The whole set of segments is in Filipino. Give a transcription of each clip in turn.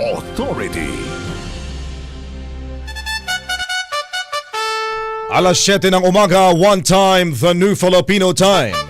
authority. Alas 7 ng umaga, one time, the new Filipino time.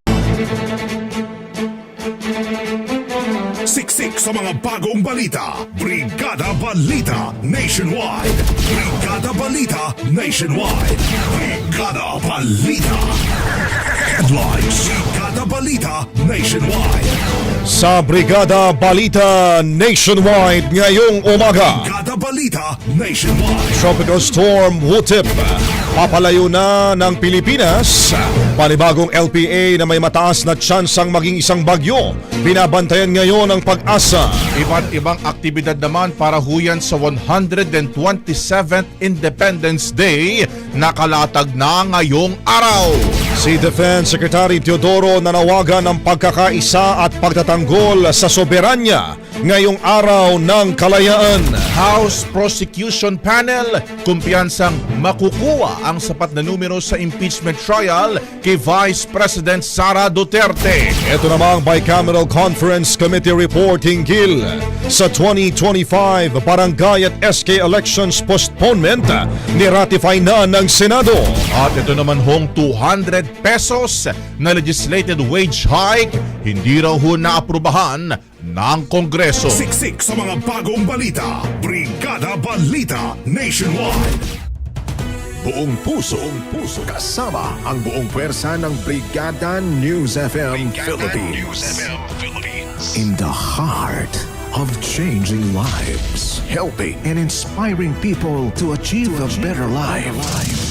Siksik sa mga bagong balita. Brigada Balita Nationwide. Brigada Balita Nationwide. Brigada Balita. Headlines. Brigada Balita Nationwide. Sa Brigada Balita Nationwide ngayong umaga. Brigada Balita Nationwide. Tropical Storm Wutip. Papalayo na ng Pilipinas. Panibagong LPA na may mataas na tsansang maging isang bagyo. Binabantayan ngayon ang pag-asa. Iba't ibang aktibidad naman para huyan sa 127th Independence Day nakalatag na ngayong araw. Si Defense Secretary Teodoro nanawagan ng pagkakaisa at pagtatanggol sa soberanya ngayong araw ng kalayaan. House Prosecution Panel kumpiyansang makukuha ang sapat na numero sa impeachment trial kay Vice President Sara Duterte. Ito namang Bicameral Conference Committee report hinggil sa 2025 Barangay at SK elections postponement ni-ratify na ng Senado. At ito naman hong 200 pesos na legislated wage hike hindi raw ho naaprubahan ng Kongreso. Siksik sa mga bagong balita. Brigada Balita Nationwide. Buong puso, buong puso kasama ang buong pwersa ng Brigada News FM Philippines. In the heart of changing lives, helping and inspiring people to achieve a better life.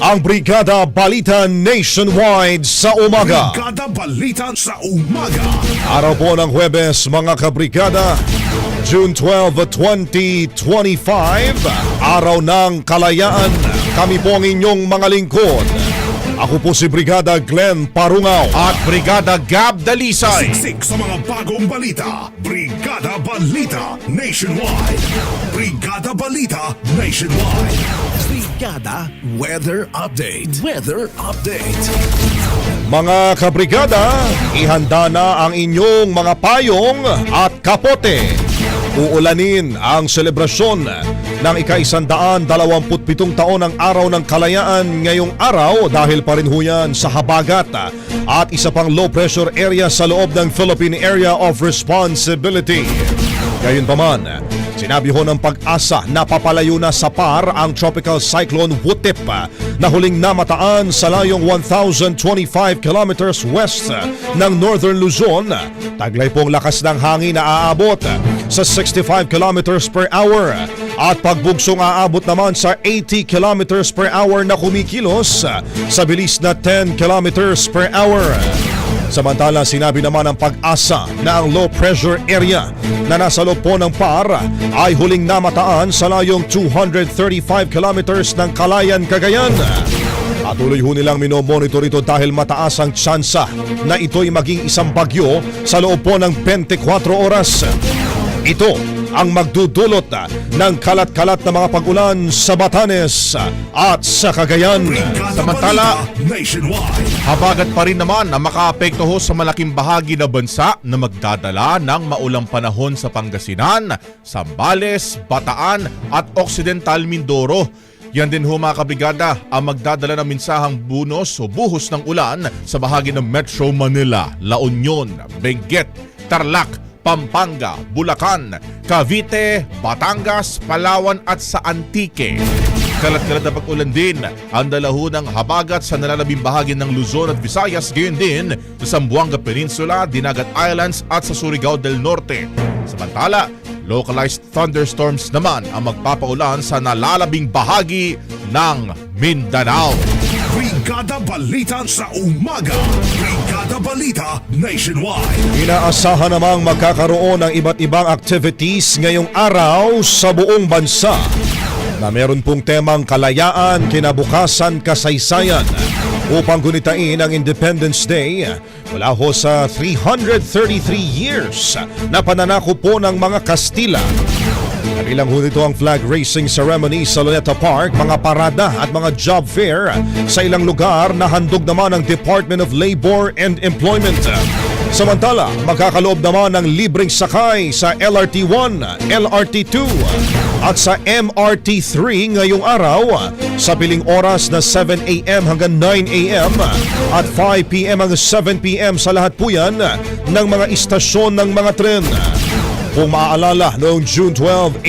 ang Brigada Balita Nationwide sa umaga. Brigada Balita sa umaga. Araw po ng Huwebes mga kabrigada, June 12, 2025, Araw ng Kalayaan. Kami po ang inyong mga lingkod. Ako po si Brigada Glenn Parungaw. At Brigada Gab Dalisay. Siksik sa mga bagong balita. Brigada Balita Nationwide. Brigada Balita Nationwide. Brigada Weather Update. Weather Update. Mga kabrigada, ihanda na ang inyong mga payong at kapote. Uulanin ang selebrasyon ng ika-isandaan dalawamputpitong taon ng Araw ng Kalayaan ngayong araw dahil pa rin ho yan sa habagat at isa pang low pressure area sa loob ng Philippine Area of Responsibility. Gayunpaman, sinabi ho ng pag-asa na papalayo na sa par ang Tropical Cyclone Wutip na huling namataan sa layong 1,025 kilometers west ng Northern Luzon. Taglay pong lakas ng hangin na aabot sa 65 kilometers per hour at pagbugsong aabot naman sa 80 kilometers per hour na kumikilos sa bilis na 10 kilometers per hour. Samantala, sinabi naman ng pag-asa na ang low pressure area na nasa loob po ng PAR ay huling namataan sa layong 235 kilometers ng Kalayan, Cagayan. Patuloy ho nilang minomonitor ito dahil mataas ang tsansa na ito'y maging isang bagyo sa loob po ng 24 oras. Ito ang magdudulot ng kalat-kalat na mga pag-ulan sa Batanes at sa Cagayan. Samantala. Habagat pa rin naman na makaapekto ho sa malaking bahagi na bansa na magdadala ng maulang panahon sa Pangasinan, Sambales, Bataan at Occidental Mindoro. Yan din ho mga kabrigada ang magdadala ng minsahang bunos o buhos ng ulan sa bahagi ng Metro Manila, La Union, Benguet, Tarlac, Pampanga, Bulacan, Cavite, Batangas, Palawan at sa Antique. Kalat-kalat na pag-ulan din ang dalaho ng habagat sa nalalabing bahagi ng Luzon at Visayas gayon din sa Zamboanga Peninsula, Dinagat Islands at sa Surigao del Norte. Samantala, localized thunderstorms naman ang magpapaulan sa nalalabing bahagi ng Mindanao. Brigada Balita sa umaga. Brigada Balita Nationwide. Inaasahan namang magkakaroon ng iba't ibang activities ngayong araw sa buong bansa na meron pong temang kalayaan, kinabukasan, kasaysayan upang gunitain ang Independence Day mula ho sa 333 years na pananako po ng mga Kastila. Kabilang ho nito ang flag racing ceremony sa Luneta Park, mga parada at mga job fair sa ilang lugar na handog naman ng Department of Labor and Employment. Samantala, magkakaloob naman ng libreng sakay sa LRT1, LRT2 at sa MRT3 ngayong araw sa piling oras na 7 a.m. hanggang 9 a.m. at 5 p.m. hanggang 7 p.m. sa lahat po yan ng mga istasyon ng mga tren. Kung maaalala, noong June 12,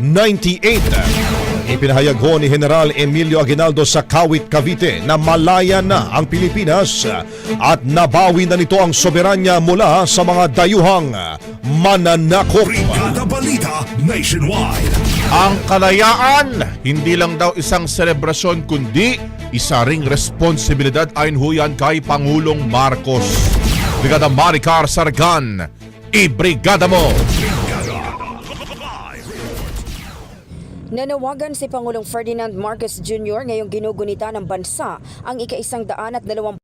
1898, ipinahayag ho ni General Emilio Aguinaldo sa Kawit, Cavite na malaya na ang Pilipinas at nabawi na nito ang soberanya mula sa mga dayuhang mananakop. Brigada Balita Nationwide. Ang kalayaan, hindi lang daw isang selebrasyon kundi isa ring responsibilidad ayon ho yan kay Pangulong Marcos. Brigada Maricar Sargan, ibrigada mo! Nanawagan si Pangulong Ferdinand Marcos Jr. ngayong ginugunita ng bansa ang ika-isang daan at dalawang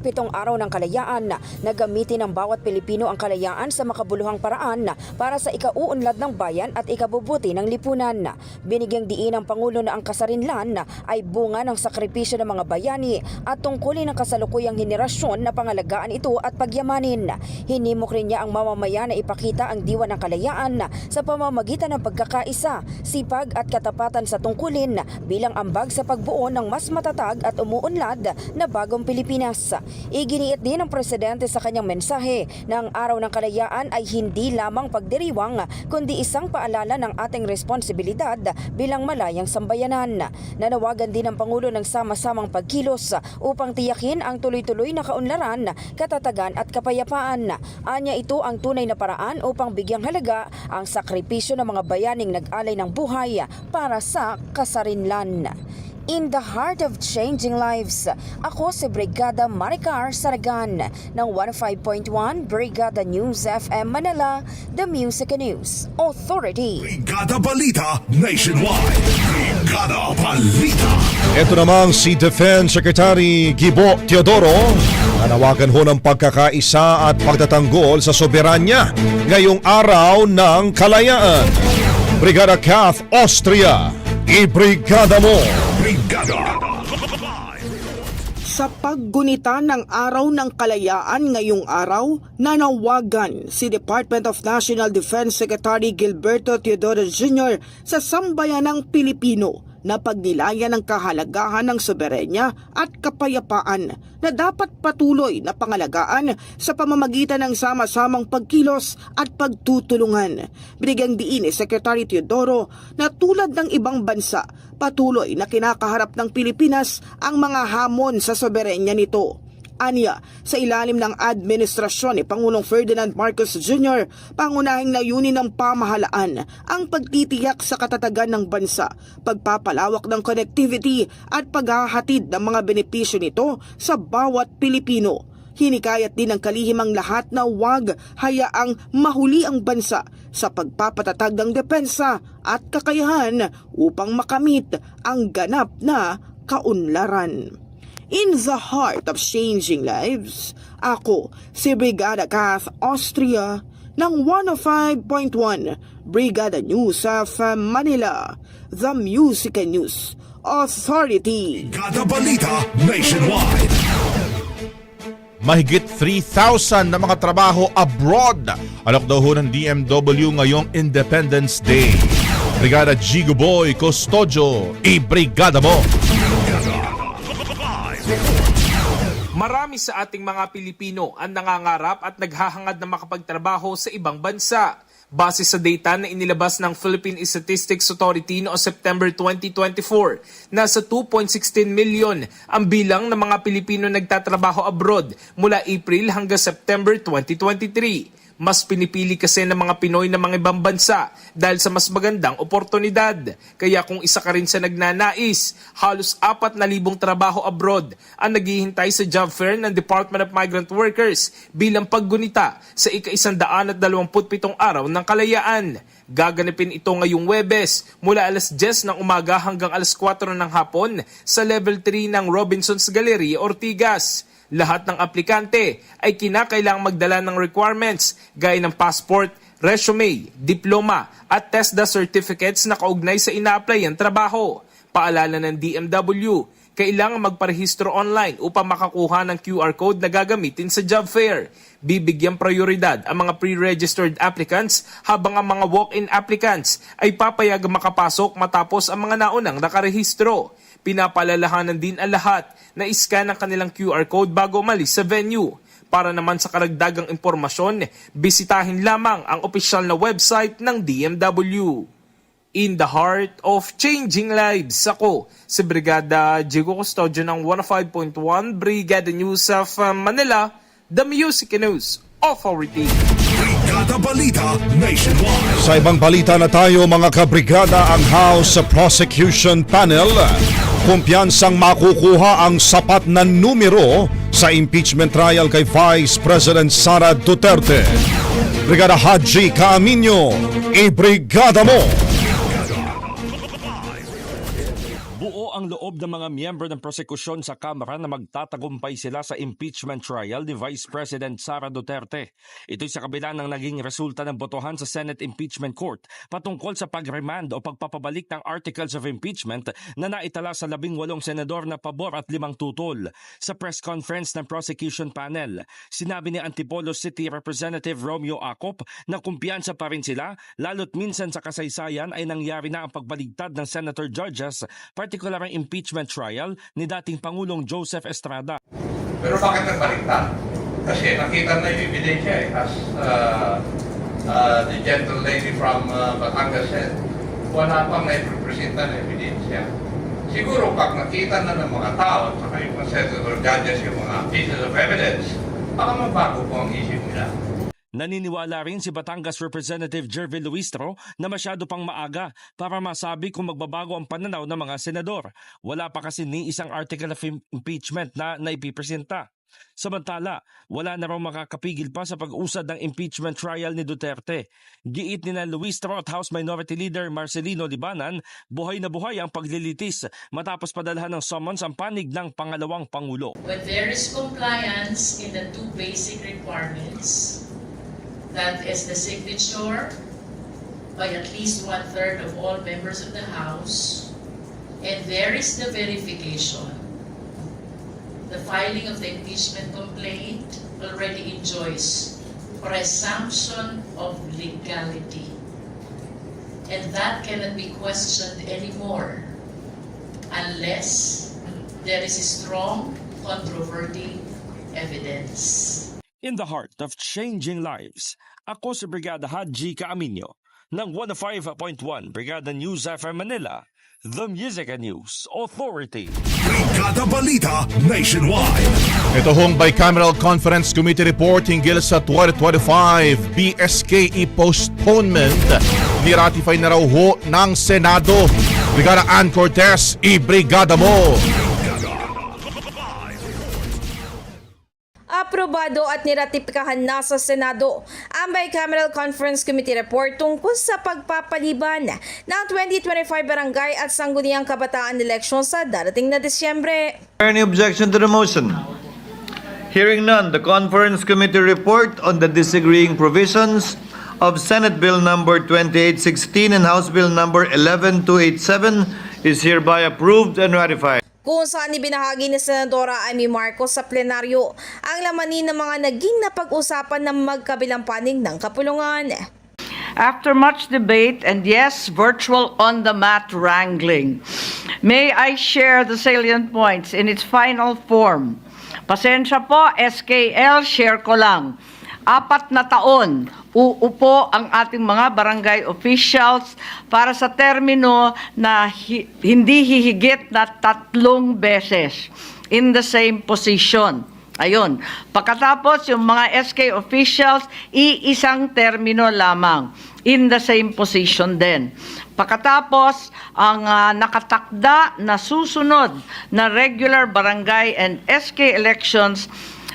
pitong araw ng kalayaan na gamitin ng bawat Pilipino ang kalayaan sa makabuluhang paraan para sa ikauunlad ng bayan at ikabubuti ng lipunan. Binigyang diin ng Pangulo na ang kasarinlan ay bunga ng sakripisyo ng mga bayani at tungkulin ng kasalukuyang henerasyon na pangalagaan ito at pagyamanin. Hinimok rin niya ang mamamayan na ipakita ang diwa ng kalayaan sa pamamagitan ng pagkakaisa, sipag at katapatan sa tungkulin bilang ambag sa pagbuo ng mas matatag at umuunlad na bagong Pilipinas. Iginiit din ng presidente sa kanyang mensahe na ang araw ng kalayaan ay hindi lamang pagdiriwang kundi isang paalala ng ating responsibilidad bilang malayang sambayanan. Nanawagan din ng Pangulo ng sama-samang pagkilos upang tiyakin ang tuloy-tuloy na kaunlaran, katatagan at kapayapaan. Anya ito ang tunay na paraan upang bigyang halaga ang sakripisyo ng mga bayaning nag-alay ng buhay para sa kasarinlan. In the heart of changing lives, ako si Brigada Maricar Saragan ng 105.1 Brigada News FM Manila, The Music and News Authority. Brigada Balita Nationwide. Brigada Balita. Ito namang si Defense Secretary Gibo Teodoro nanawagan ho ng pagkakaisa at pagtatanggol sa soberanya ngayong araw ng kalayaan. Brigada Kath Austria, ibrigada mo! Brigada. Sa paggunita ng Araw ng Kalayaan ngayong araw, nanawagan si Department of National Defense Secretary Gilberto Teodoro Jr. sa sambayanang Pilipino na pagnilayan ng kahalagahan ng soberenya at kapayapaan na dapat patuloy na pangalagaan sa pamamagitan ng sama-samang pagkilos at pagtutulungan. Binigyang diin ni Secretary Teodoro na tulad ng ibang bansa, patuloy na kinakaharap ng Pilipinas ang mga hamon sa soberenya nito. Anya, sa ilalim ng administrasyon ni Pangulong Ferdinand Marcos Jr., pangunahing layunin ng pamahalaan ang pagtitiyak sa katatagan ng bansa, pagpapalawak ng connectivity at paghahatid ng mga benepisyo nito sa bawat Pilipino. Hinikayat din ng kalihimang lahat na huwag hayaang mahuli ang bansa sa pagpapatatag ng depensa at kakayahan upang makamit ang ganap na kaunlaran. In the heart of changing lives, ako si Brigada Kath Austria ng 105.1 Brigada News of Manila, the Music and News Authority. Kada balita nationwide. Mahigit 3,000 na mga trabaho abroad. Alok daw ho ng DMW ngayong Independence Day. Brigada Gigo Boy Custodio, i-brigada mo! Marami sa ating mga Pilipino ang nangangarap at naghahangad na makapagtrabaho sa ibang bansa. Base sa data na inilabas ng Philippine Statistics Authority noong September 2024, nasa 2.16 million ang bilang ng mga Pilipino nagtatrabaho abroad mula April hanggang September 2023 mas pinipili kasi ng mga Pinoy na mga ibang bansa dahil sa mas magandang oportunidad. Kaya kung isa ka rin sa nagnanais, halos 4,000 trabaho abroad ang naghihintay sa job fair ng Department of Migrant Workers bilang paggunita sa ika-127 araw ng kalayaan. Gaganapin ito ngayong Webes mula alas 10 ng umaga hanggang alas 4 ng hapon sa level 3 ng Robinson's Galleria, Ortigas lahat ng aplikante ay kinakailangang magdala ng requirements gaya ng passport, resume, diploma at TESDA certificates na kaugnay sa ina-apply ang trabaho. Paalala ng DMW, kailangan magparehistro online upang makakuha ng QR code na gagamitin sa job fair. Bibigyan prioridad ang mga pre-registered applicants habang ang mga walk-in applicants ay papayag makapasok matapos ang mga naunang nakarehistro. Pinapalalahanan din ang lahat na iscan ang kanilang QR code bago umalis sa venue. Para naman sa karagdagang impormasyon, bisitahin lamang ang opisyal na website ng DMW. In the heart of changing lives, ako si Brigada Diego Custodio ng 105.1 Brigada News of uh, Manila, The Music News Authority. Brigada Balita Nationwide. Sa ibang balita na tayo mga kabrigada ang House Prosecution Panel kumpiyansang makukuha ang sapat na numero sa impeachment trial kay Vice President Sara Duterte. Brigada Haji Caaminyo, i-brigada mo! Ang loob ng mga miyembro ng prosekusyon sa Kamara na magtatagumpay sila sa impeachment trial ni Vice President Sara Duterte. Ito'y sa kabila ng naging resulta ng botohan sa Senate Impeachment Court patungkol sa pagremand o pagpapabalik ng articles of impeachment na naitala sa labing walong senador na pabor at limang tutol. Sa press conference ng prosecution panel, sinabi ni Antipolo City Representative Romeo Acop na kumpiyansa pa rin sila lalo't minsan sa kasaysayan ay nangyari na ang pagbaligtad ng senator judges particular impeachment trial ni dating Pangulong Joseph Estrada. Pero bakit nagbaliktad? Kasi nakita na yung ebidensya eh. As uh, uh, the gentle lady from uh, Batangas said, wala pang naipresenta na ebidensya. Siguro pag nakita na ng mga tao saka yung mga senator judges yung mga pieces of evidence, baka mabago po ang isip nila. Naniniwala rin si Batangas Representative Jervy Luistro na masyado pang maaga para masabi kung magbabago ang pananaw ng mga senador. Wala pa kasi ni isang article of im- impeachment na naipipresenta. Samantala, wala na raw makakapigil pa sa pag-usad ng impeachment trial ni Duterte. Giit ni na Luistro at House Minority Leader Marcelino Libanan, buhay na buhay ang paglilitis matapos padalhan ng summons ang panig ng pangalawang Pangulo. When there is compliance in the two basic requirements, that is the signature by at least one-third of all members of the House, and there is the verification the filing of the impeachment complaint already enjoys presumption of legality. And that cannot be questioned anymore unless there is strong controverting evidence. In the heart of changing lives, ako si Brigada Haji Kaaminyo ng 105.1 Brigada News FM Manila, the Music and News Authority. Brigada Balita Nationwide. Ito hong bicameral conference committee report hinggil sa 2025 BSKE postponement. Niratify na raw ho ng Senado. Brigada Ann Cortez, i-brigada mo! Aprobado at niratipikahan na sa Senado ang Bicameral Conference Committee report tungkol sa pagpapaliban ng 2025 barangay at sangguniang kabataan election sa darating na Disyembre. Any objection to the motion? Hearing none, the conference committee report on the disagreeing provisions of Senate Bill number 2816 and House Bill number 11287 is hereby approved and ratified. Kung saan ibinahagi ni Senadora Amy Marcos sa plenaryo ang lamanin ng mga naging napag-usapan ng magkabilang panig ng kapulungan. After much debate and yes, virtual on-the-mat wrangling, may I share the salient points in its final form. Pasensya po, SKL, share ko lang. Apat na taon, uupo ang ating mga barangay officials para sa termino na hi- hindi hihigit na tatlong beses in the same position. Ayun. Pagkatapos, yung mga SK officials, iisang termino lamang in the same position din. Pagkatapos, ang ah, nakatakda na susunod na regular barangay and SK elections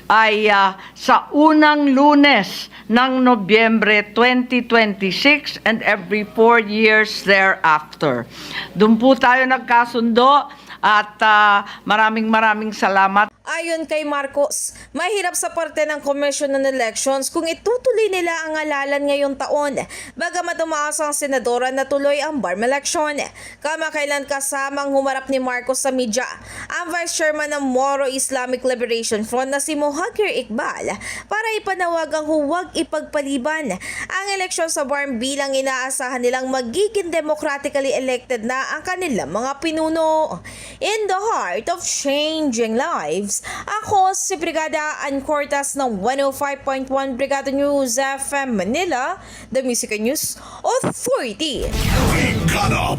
ay ah, sa unang lunes ng Nobyembre 2026 and every four years thereafter. Doon po tayo nagkasundo at ah, maraming maraming salamat. Ayon kay Marcos, mahirap sa parte ng Commission on Elections kung itutuloy nila ang alalan ngayong taon. Bagamat umaasa ang senadora na tuloy ang barm election. Kamakailan kasamang humarap ni Marcos sa media ang Vice Chairman ng Moro Islamic Liberation Front na si Mohakir Iqbal para ipanawagang huwag ipagpaliban ang eleksyon sa barm bilang inaasahan nilang magiging democratically elected na ang kanilang mga pinuno. In the heart of changing lives, ako si Brigada Ann Cortas ng 105.1 Brigada News FM Manila, the Music News Authority. Brigada.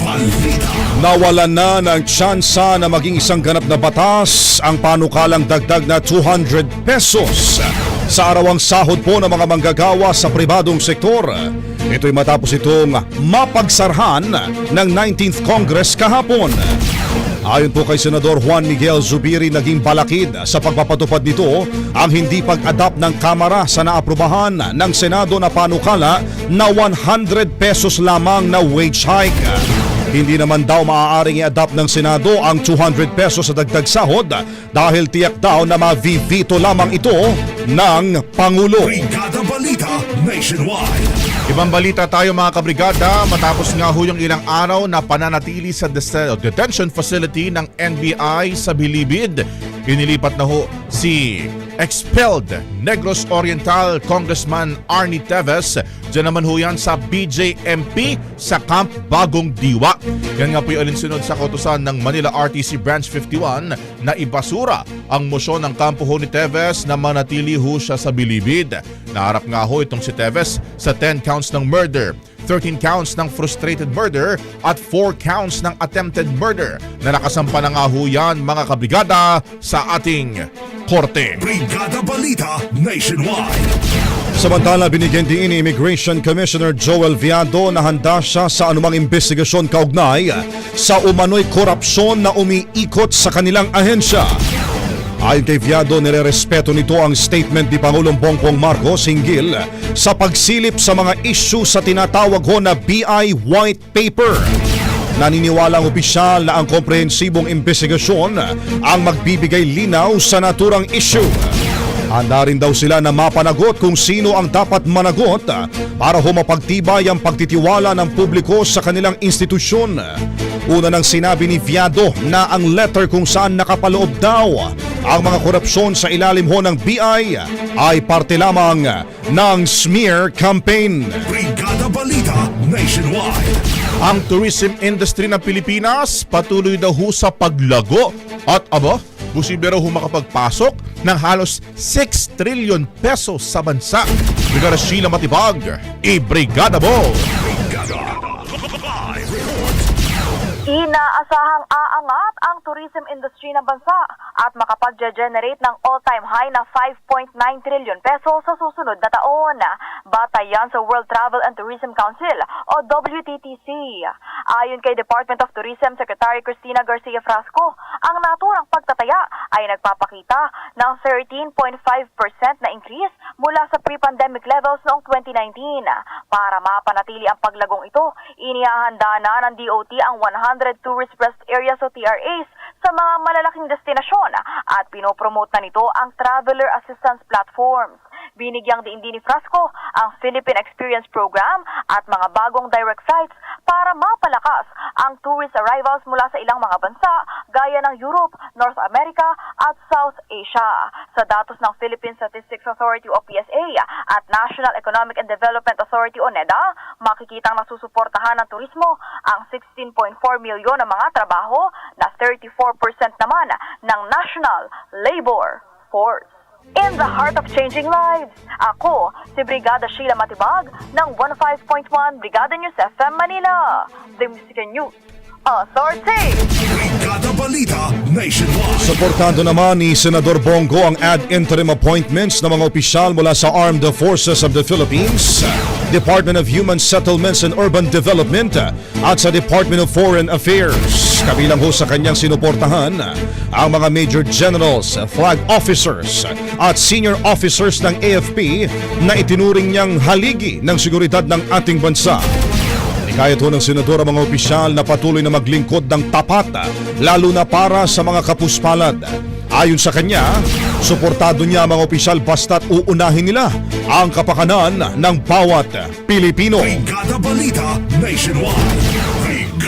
Nawalan na ng tsansa na maging isang ganap na batas ang panukalang dagdag na 200 pesos sa arawang sahod po ng mga manggagawa sa pribadong sektor. Ito'y matapos itong mapagsarhan ng 19th Congress kahapon. Ayon po kay Senador Juan Miguel Zubiri naging balakid sa pagpapatupad nito ang hindi pag-adapt ng Kamara sa naaprubahan ng Senado na panukala na 100 pesos lamang na wage hike. Hindi naman daw maaaring i-adapt ng Senado ang 200 pesos sa dagdag sahod dahil tiyak daw na ma-vivito lamang ito ng Pangulo. Brigada Balita Nationwide. Ibang balita tayo mga kabrigada matapos nga ho yung ilang araw na pananatili sa detention facility ng NBI sa Bilibid. Inilipat na ho si expelled Negros Oriental Congressman Arnie Teves. Diyan naman ho yan sa BJMP sa Camp Bagong Diwa. Yan nga po yung alinsunod sa kautusan ng Manila RTC Branch 51 na ibasura ang mosyon ng kampo ho ni Teves na manatili ho siya sa Bilibid. Naharap nga ho itong si Teves sa 10 counts ng murder, 13 counts ng frustrated murder at 4 counts ng attempted murder na nakasampa na nga ho yan mga kabrigada sa ating korte. Brigada Balita Nationwide. Samantala, binigyan din ni Immigration Commissioner Joel Viado na handa siya sa anumang investigasyon kaugnay sa umano'y korupsyon na umiikot sa kanilang ahensya. Ayon kay Viado, nirerespeto nito ang statement ni Pangulong Bongbong Marcos hinggil sa pagsilip sa mga issue sa tinatawag ho na BI White Paper. Naniniwala ang opisyal na ang komprehensibong investigasyon ang magbibigay linaw sa naturang issue. Handa rin daw sila na mapanagot kung sino ang dapat managot para humapagtibay ang pagtitiwala ng publiko sa kanilang institusyon. Una nang sinabi ni Viado na ang letter kung saan nakapaloob daw ang mga korupsyon sa ilalim ho ng BI ay parte lamang ng smear campaign. Brigada Balita Nationwide. Ang tourism industry ng Pilipinas patuloy daw ho sa paglago at aba, posible raw ho makapagpasok ng halos 6 trillion pesos sa bansa. Brigada Sheila Matibag, i-brigada mo! Inaasahang aangat ang tourism industry ng bansa at makapag-generate ng all-time high na 5.9 trillion peso sa susunod na taon. Batay sa World Travel and Tourism Council o WTTC. Ayon kay Department of Tourism Secretary Cristina Garcia Frasco, ang naturang pagtataya ay nagpapakita ng 13.5% na increase mula sa pre-pandemic levels noong 2019. Para mapanatili ang paglagong ito, inihahanda na ng DOT ang 100 tourist rest areas o TRAs sa mga malalaking destinasyon at pinopromote na nito ang traveler assistance platforms. Binigyang diin din ni Frasco ang Philippine Experience Program at mga bagong direct flights para mapalakas ang tourist arrivals mula sa ilang mga bansa gaya ng Europe, North America at South Asia. Sa datos ng Philippine Statistics Authority o PSA at National Economic and Development Authority o NEDA, makikitang nasusuportahan ng turismo ang 16.4 milyon na mga trabaho na 34% naman ng national labor force. In the heart of changing lives, ako si Brigada Sheila Matibag ng 15.1 Brigada News FM Manila, the Music News Authority. Brigada Balita Nationwide. Suportado naman ni Senador Bongo ang ad interim appointments ng mga opisyal mula sa Armed Forces of the Philippines, Department of Human Settlements and Urban Development at sa Department of Foreign Affairs. Kabilang ho sa kanyang sinuportahan ang mga Major Generals, Flag Officers at Senior Officers ng AFP na itinuring niyang haligi ng seguridad ng ating bansa. Kahit ho ng senador mga opisyal na patuloy na maglingkod ng tapat, lalo na para sa mga kapuspalad. Ayon sa kanya, suportado niya ang mga opisyal basta't uunahin nila ang kapakanan ng bawat Pilipino. Brigada Balita Nationwide.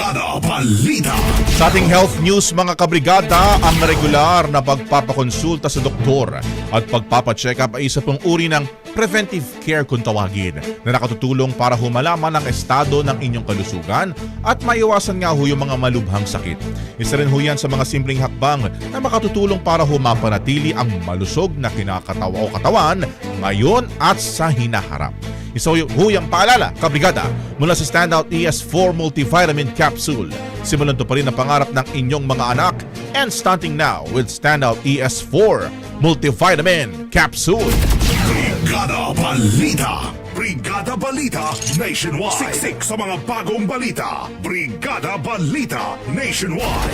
Brigada Balita. Sa ating health news mga kabrigada, ang regular na pagpapakonsulta sa doktor at pagpapacheck up ay isa pong uri ng preventive care kung tawagin na nakatutulong para humalaman ang estado ng inyong kalusugan at maiwasan nga ho yung mga malubhang sakit. Isa rin ho yan sa mga simpleng hakbang na makatutulong para humapanatili ang malusog na kinakatawa o katawan ngayon at sa hinaharap. Isa ho yung paalala, kabrigada, mula sa Standout ES4 Multivitamin Capsule. Simulan to pa rin ang pangarap ng inyong mga anak and starting now with Standout ES4 Multivitamin Capsule. Brigada Balita. Brigada Balita Nationwide. Siksik sa mga bagong balita. Brigada Balita Nationwide.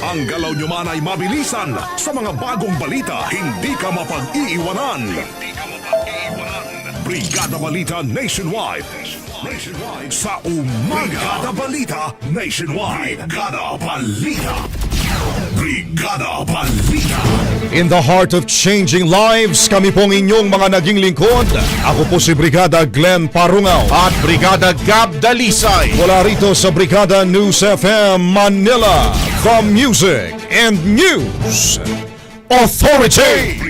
Ang galaw nyo man ay mabilisan sa mga bagong balita. Hindi ka mapag-iiwanan. Hindi ka. Brigada Balita Nationwide. Nationwide sa umaga. Brigada Balita Nationwide. Brigada Balita. Brigada Balita. In the heart of changing lives, kami pong inyong mga naging lingkod. Ako po si Brigada Glenn Parungaw. At Brigada Gab Dalisay. Mula rito sa Brigada News FM Manila, the Music and News Authority.